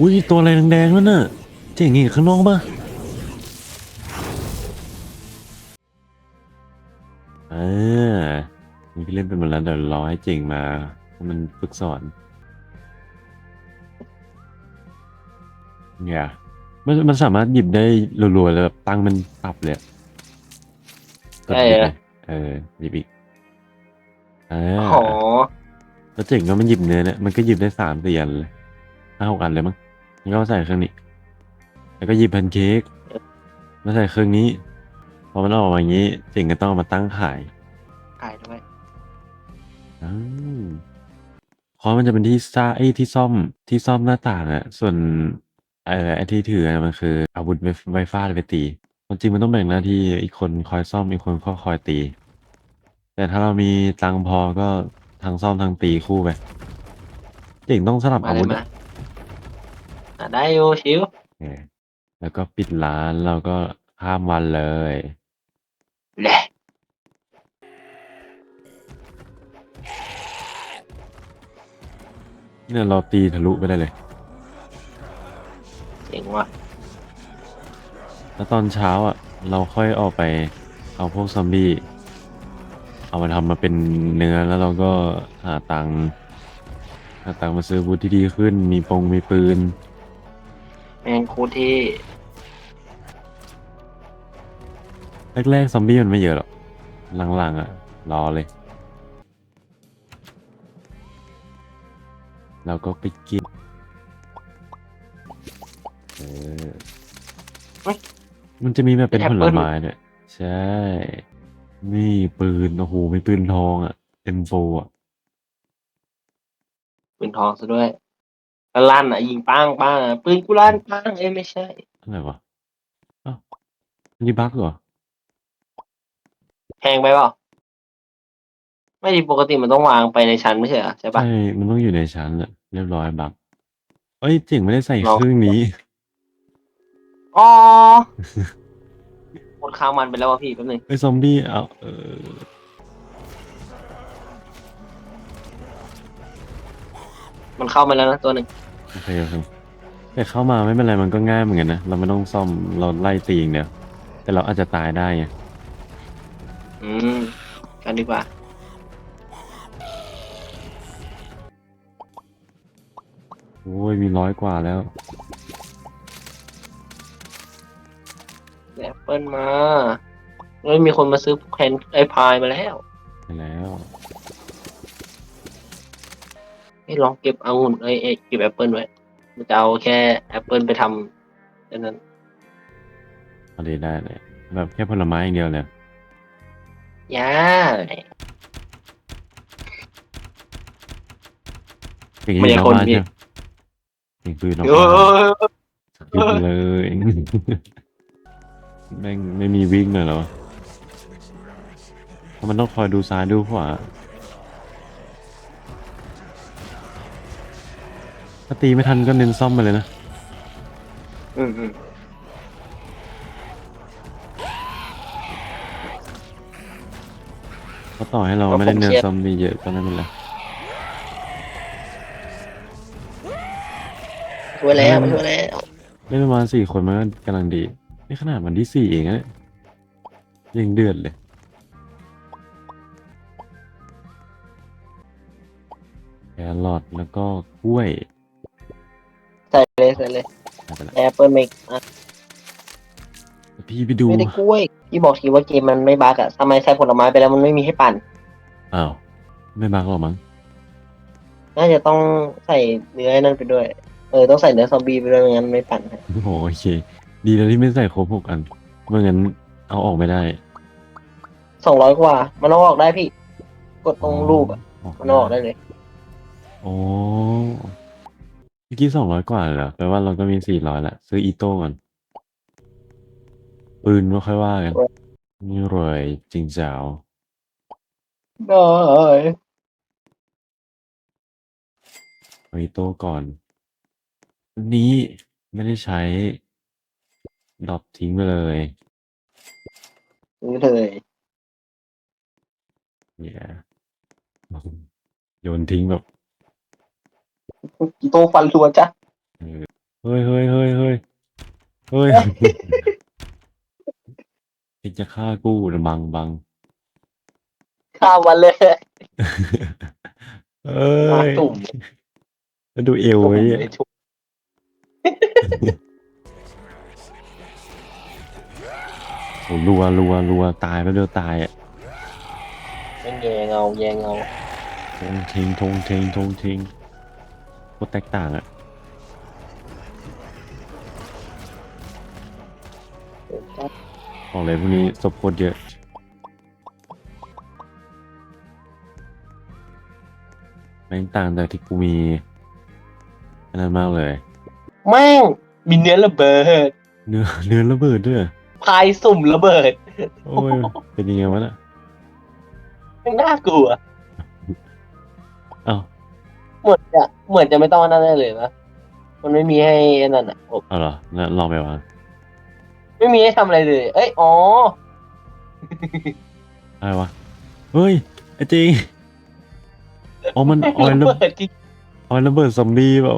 อุ้ยตัวอะไรแดงๆนั่นน่ะเจ๋งอีกข้างนอกปะอ่านี่พี่เล่นเป็นหมดแล้วเดี๋ยวรอให้เจ๋งมาให้มันฝึกสอนเนี่ยมันมันสามารถหยิบได้รัวๆเลยแบบตั้งมันปรับเลยอะกดใช่หยิบเหรอ เลยเออหยิบอีกอ่า อ๋อแล้วเจ๋งก็มันหยิบเนื้อเนี่ยมันก็หยิบได้สามสี่อันเลยห้าหกอันเลยมั้ง มันก็มาใส่เครื่องนี้ แล้วก็หยิบแพนเค้กมาใส่เครื่องนี้ พอมันออกมาอย่างนี้เจ๋งก็ต้องเอามาตั้งขายขายด้วยอ้าวเพราะมันจะเป็นที่ซ่าไอ้ที่ซ่อมที่ซ่อมหน้าต่างอะส่วนเอ่อไอ้ที่ถืออะมันคือ อาวุธไวไวฟาดไปตีความจริงมันต้องแบ่งหน้าที่อีกคนคอยซ่อมอีกคนก็คอยตี แต่ถ้าเรามีตังค์พอก็ทั้งซ่อมทั้งตีคู่ไปเจ๋งต้องสลับมาอาเลวุยธมาอะ อะได้อยู่ชิวเออแล้วก็ปิดร้านเราก็ข้ามวันเลย แหละเนี่ยเราตีทะลุไปได้เลย เจ๋งว่ะแล้วตอนเช้าอะ เราค่อยออกไปเอาพวกซอมบี้ เอามาทำมาเป็นเนื้อแล้วเราก็หาตังค์หาตังค์มาซื้ออาวุธที่ดีขึ้นมีปงมีปืน แมงโคตรที่แรกๆซอมบี้มันไม่เยอะหรอก หลังๆอะ รอเลย เราก็ไปกินเออมันจะมีแบบเป็นผลไม้เนี่ย ใช่ นี่ปืน โอ้โหมีปืนทองอะ M4 อะ ปืนทองซะด้วย แล้วลั่นอะ ยิงปังปังอะปืนกูลั่นปังเอ้ยไม่ใช่ อะไรวะอ้าวนี่บั๊กเหรอ แพงไปเปล่าไม่ดีปกติมันต้องวางไปในชั้นไม่ใช่เหรอใช่ปะ ใช่ มันต้องอยู่ในชั้นอะเรียบร้อยบั๊กเอ้ยเจ๋งไม่ได้ใส่ลองเครื่องนี้ อ๋อ หมดข้าวมันไปแล้วว่ะพี่แป๊บนึง ไอ้ซอมบี้เอาเออ มันเข้ามาแล้วนะตัวหนึ่งโอเคโอเคแต่เข้ามาไม่เป็นไรมันก็ง่ายเหมือนกันนะ เราไม่ต้องซ่อมเราไล่ตีอย่างเดียวแต่เราอาจจะตายได้ไงอืมกันดีกว่า โอ้ยมีร้อยกว่าแล้ว แอปเปิลมาเฮ้ยมีคนมาซื้อแคนไอพายมาแล้วไปแล้ว ให้ลองเก็บองุ่นเอ้ยเอ้ยเก็บแอปเปิลไว้มันจะเอาแค่แอปเปิลไปทำอันนั้นเอาดีได้เลยแบบแค่ผลไม้อย่างเดียวเลยย่าอย่างไม่นี้ใช่น้องคนมาพี่ ใช่ไหมอย่างคือน้องเอมาอหยุดเลยแม่งไม่มีวิ่งเลยเหรอเพราะมันต้องคอยดูซ้ายดูขวา ถ้าตีไม่ทันก็เน้นซ่อมมาเลยนะ อืมอืมเพราะต่อให้เราไม่ได้เน้นซ่อมมีเยอะก็ไม่เป็นไรช่วยแล้วช่วยแล้วเล่นประมาณสี่คนมันก็กำลังดีนี่ขนาดวันที่สี่เองนะเนี่ยยังเดือดเลย แครอทแล้วก็กล้วย ใส่เลยใส่เลยไม่เป็นไรแอปเปิลไม่อะพี่ไปดู ไม่ได้กล้วยพี่บอกทีว่าเกมมันไม่บั๊กอะทำไมใช้ผลไม้ไปแล้วมันไม่มีให้ปั่น อ้าว ไม่บักหรอกมั้ง น่าจะต้องใส่เนื้อนั่นไปด้วย เออต้องใส่เนื้อซอมบี้ไปด้วยไม่งั้นไม่ปั่นให้โอ้โหโอเค ดีแล้วที่ไม่ใส่ครบหกอันไม่งั้นเอาออกไม่ได้สองร้อยกว่า มันเอาออกได้พี่ กดตรงรูปอะมันเอาออกได้เลย โอ้ เมื่อกี้สองร้อยกว่าเลยเหรอแปลว่าเราก็มีสี่ร้อยละ ซื้ออีโต้ก่อนปืนไม่ค่อยว่ากัน นี่รวยจริงจ้าวได้เอาอีโต้ก่อนอันนี้ไม่ได้ใช้ดรอปทิ้งไปเลยนี่เลยเนี่ยโยนทิ้งแบบกี โตฟันรัวจ้ะเออเฮ้ยเฮ้ยเฮ้ยเฮ้ยเฮ้ยคิดจะฆ่ากูนะบังบังข้ามวันเลยเอ้มายตุ่มแล้วดูเอวไอ้เหี้ยไม่ถูกโอ้รัวรัวรัวตายไปเดียวตายอะเป็นแยงเงาแยงเงาทงทิ้งทงทิ้งทงทิ้งโค ตรแตกต่างอะบอกเลยพวกนี้ศพโคตรเยอะแม่งต่างจากที่กูมีอันนั้นมากเลย แม่งมีเนื้อระเบิด เนื้อเนื้อระเบิดด้วย พายสุ่มระเบิด โอ้ย เป็นยังไงวะน่ะแม่งน่ากลัวเอ้า เหมือนจะเหมือนจะไม่ต้องนั่นได้เลยนะมันไม่มีให้อันนั่นอะโอ้เอาเหรองั้นลองไปวางไม่มีให้ทำอะไรเลย เอ้ยอ๋ออะไรวะ เฮ้ย ไอ้จริงอ๋อมันออยล์ระระเบิดจริงออยล์ระเบิดซอมบี้เปล่า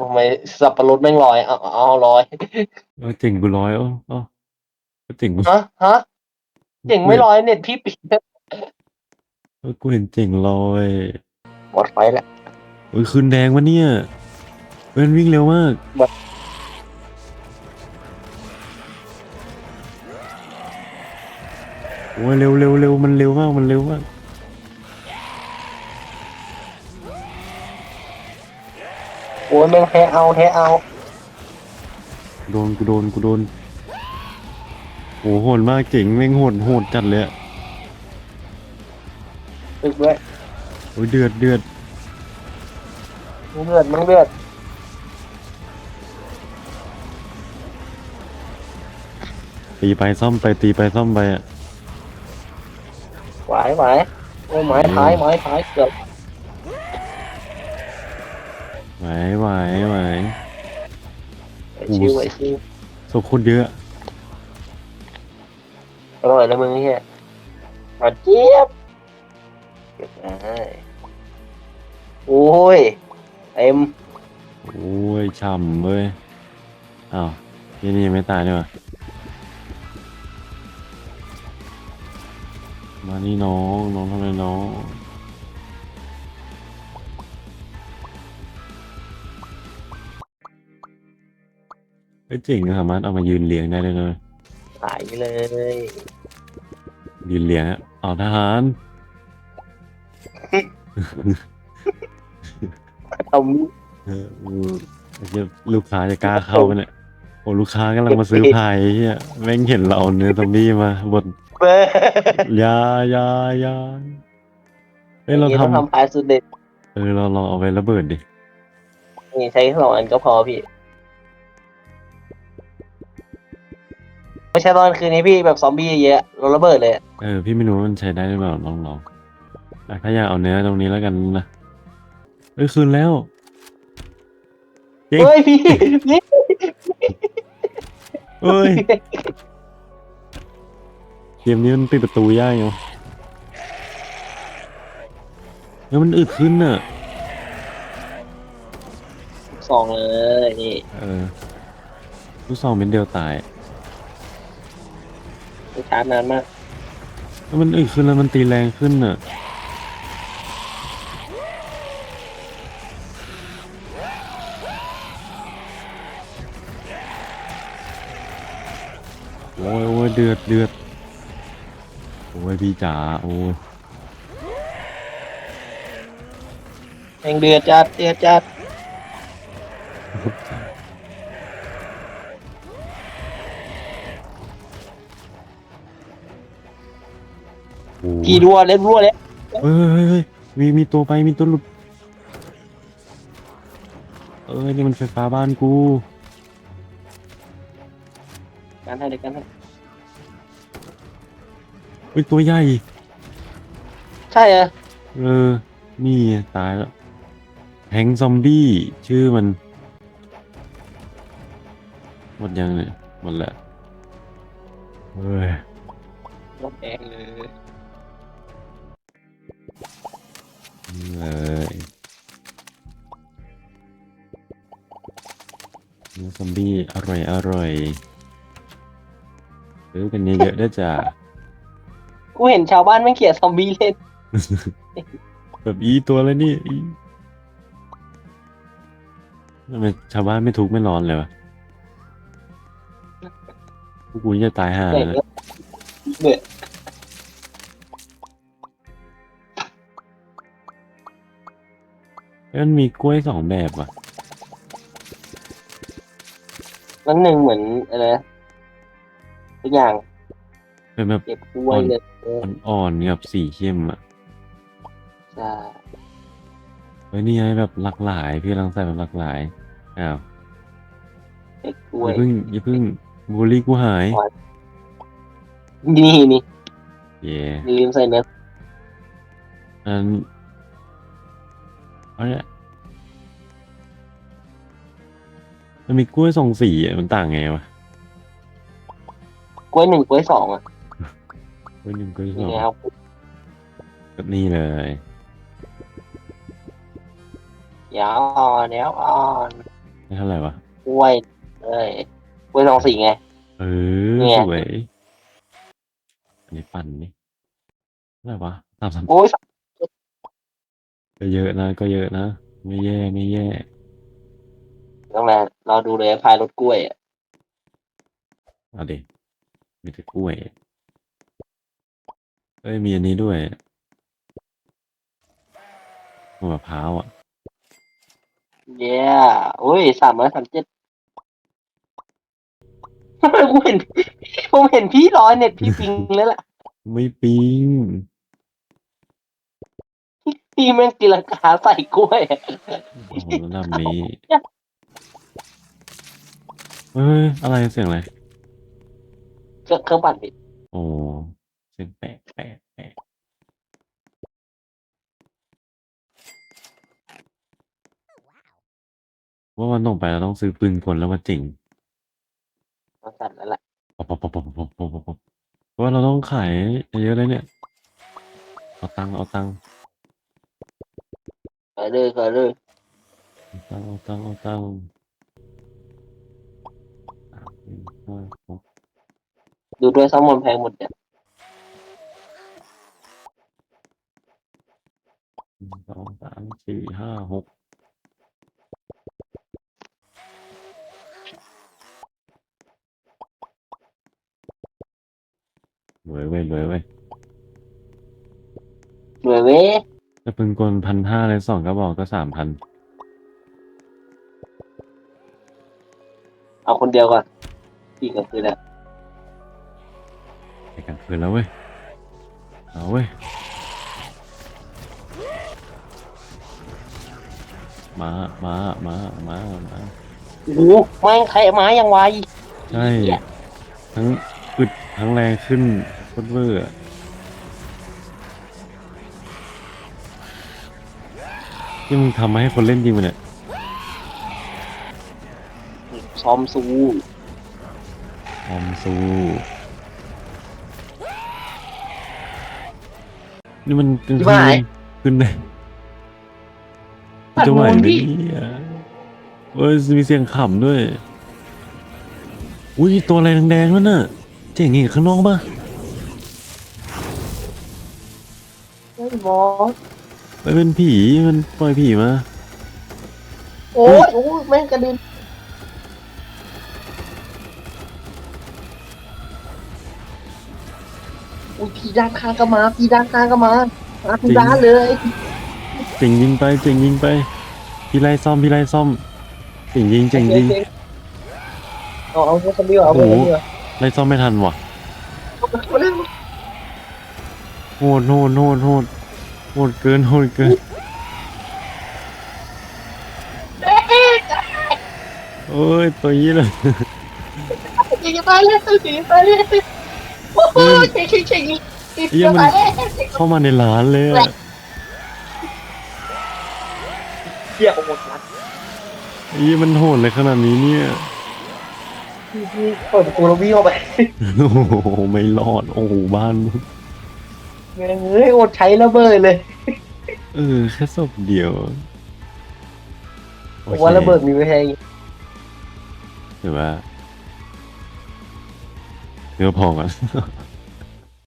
ทำไมสับปะรดแม่งลอยเอาเอาลอยเออเจ๋งกูร้อยเอ้าเอ้าเจ๋งกูฮะฮะเจ๋งไม่ลอยเน็ตพี่ปิดเออกูเห็นเจ๋งลอย หมดไฟแล้วเอ้ยคืนแดงวะเนี่ยเว้นวิ่งเร็วมากแบบโอ้ยเร็วเร็วเร็วมันเร็วมากมันเร็วมากโอ้ยแม่งแท้เอาแท้เอาโดนกูโดนกูโดนโอ้โหโหดมากเจ๋งแม่งโหดโหดจัดเลยอะ ตึกด้วย โอ้ยเดือดเดือดมึงเลือดมึงเลือดตีไปซ่อมไปตีไปซ่อมไปอะไหวไหวโอ้ยไม้ท้ายไม้ท้ายเกือบไหวไหวไหวไหวชิวไหวชิวโซโคตรเยอะอร่อยแล้วมึงเฮียหวานเจี๊ยบเก็บได้ โอ้ยเต็มโอ้ยช่ำเว้ยอ้าวที่นี่ยังไม่ตายด้วยวะมานี่น้องน้องทำไมน้องเฮ้ยเจ๋งนะสามารถเอามายืนเรียงได้เลยนะหายเลยยืนเรียงอะเอาทหาร เอาเอออืมไอ้เหี้ยลูกค้าจะกล้าเข้าไปเนี่ยโอ้ลูกค้ากำลังมาซื้อพายเฮียแม่งเห็นเราเนื้อซอมบี้มาบดเบ้ออยาอยาอยาเฮ้ยเรานี่ต้องทำทำพายสุดเด็ดเออเราลองเอาไประเบิดดินี่ใช้สองอันก็พอพี่ไม่ใช่ตอนคืนนี้พี่แบบซอมบี้เยอะเราระเบิดเลยอะเออพี่ไม่รู้ว่ามันใช้ได้หรือเปล่าลองลองอะถ้าอยากเอาเนื้อตรงนี้แล้วกันนะ เอ้ยคืนแล้วจริงเฮ้ยพี่พี่เอ้ยเกมนี้มันปิดประตูยากอยู่แล้วมันอึดขึ้นน่ะ สองเลยนี่เออลูกซองเป็นเดียวตาย ชาร์จนานมากแล้วมันอึดขึ้นแล้วมันตีแรงขึ้นน่ะ โอ้ยโอ้ยเดือดเดือดโอ้ยพี่จ๋าโอ้ยแองเดือดจัดเดือดจัดโอ้ยกี่รัวเล็บรัวเล็บเฮ้ยเฮ้ยเฮ้ยมีมีตัวไปมีตัวหลุดเอ้ยนี่มันไฟฟ้าบ้านกู กันให้เด็กกันให้เฮ้ยตัวใหญ่ ใช่อะเออ นี่ตายแล้วแฮงซอมบี้ ชื่อมัน หมดยังเนี่ยหมดแล้วเฮ้ยรถแดงเลยนี่เลยเนื้อซอมบี้อร่อยอร่อย ซื้อกันเยอะๆได้จ้ะกูเห็นชาวบ้านไม่งเกลียดซอมบี้เล่น แบบอีตัวแล้วนี่อีทำไมชาวบ้านไม่ทุกข์ไม่ร้อนเลยวะพวกกูจะตายห่าเด็กเลยเบื่อเอ้ยมันมีกล้วยสองแบบว่ะ นั่นหนึ่งเหมือนอะไรนะ ทุกอย่างเป็นแบบเก็บกล้วยเลยอ่อนๆกับสีเข้มอะใช่เฮ้ยนี่ไงแบบหลากหลาย พี่กำลังใส่แบบหลากหลายอ้าวเก็บกอล้วยย่าเพิ่งอย่าเพิ่งบูลลี่กูหาย นี่นี่เย่อย่าลืมใส่เนื้ออันเอาเนี่ยมันมีกล้วยสองสีอะมันต่างไงวะ กล้วยหนึ่งกล้วยสองอะกล้วยหนึ่งกล้วยสนี่องไงครับก็นี่เลยยาวอ่อนยาวอ่อนไม่เท่าไหร่วะกล้วยเลยกล้วยสองสีไง เออเนี่ยสวยอันนี้ปั่นนี่เท่าไหร่วะสามสามโอ้ยก็เยอะนะก็เยอะนะ ไม่แย่ไม่แย่ต้องแลเราดูเลยพายรถกล้วยอะเอาดิ มีแต่กล้วยเอ้ย มีอันนี้ด้วยมะพร้าวอะ เย้โอ้ยสามร้อยสามเจ็ดกูเห็น ผมเห็นพี่ร้อยเน็ตพี่ปิงแล้วล่ะ ไม่ปิง พี่แม่งตีลังกาใส่กล้วยอะโอ้โหระดับนี้เฮ้ย อะไรเสียงอะไร เครื่องเครื่องปั่นปิดโอ้เสียงแปะแปะแปะว่าวันต่อไปเราต้องซื้อปืนกลแล้วมาจิงมาสั่นแล้วล่ะปบปบปบปบปบปบปบเพราะว่าเราต้องขายเยอะเลยเนี่ย เอาตังค์เอาตังค์เออเลยเออเลยเอาตังค์เอาตังค์เอาตังค์สามสี่ห้าหก ดูด้วยซ้ำมันแพงหมดเนี่ยหนึ่งสองสามสี่ห้าหกรวยเว้ยรวยเว้ยรวยเว้ยถ้าปืนกลพันห้าเลยสองกระบอกก็สามพันเอาคนเดียวก่อนพี่ก็คือแล้ว ไปกันคืนแล้วเว้ย เอาเว้ย มา มา มา มา มา โอ้โหแม่งใครไม้ยังไวใช่ทั้งอึดทั้งแรงขึ้นโคตรเวอร์อะนี่มึงทำมาให้คนเล่นจริงมั้เนี่ย ซ้อมสู้ ออมซู นี่มันกลางคืนขึ้นเลยปั่นจะไหวมูลไหมพี่เนี่ยเอ้ยมีเสียงขำด้วย อุ้ยตัวอะไรแดงๆนั่นน่ะเจ๋งอีกข้างนอกป่ะเฮ้ยหมอไปเป็นผีมันปล่อยผีมา โอ้ยโอ้ยแม่งกระเด็น อุ้ยพี่ด้านข้างก็มาพี่ด้านข้างก็มามาทุกด้านเลยเจ๋งยิงไปเจ๋งยิงไปพี่ไล่ซ่อมพี่ไล่ซ่อมเจ๋งยิงเจ๋งยิงเอาเอาเอาคนเดียวเอาคนเดียวไล่ซ่อมไม่ทันว่ะเอาคนเดียวโหดโหดโหดโหดโหดเกินโหดเกินโอ้ยตัวนี้เลยยิงตายเลยยิงตายเลยโอ้โหเฉยเฉยเฉยยิง เหี้ยมันเข้ามาในร้านเลยอะเหี้ยโอ้โหรัดยี่มันโหดเลยขนาดนี้เนี่ยพี่พี่เปิดประตูแล้ววิ่งเข้าไปโอ้โหไม่รอดโอ้โหบ้านเฮ้ยอดใช้ระเบิดเลยเออแค่ศพเดียวโอผมเคว่าระเบิดมีไว้แทงหรือว่าหรือว่าพอก่อน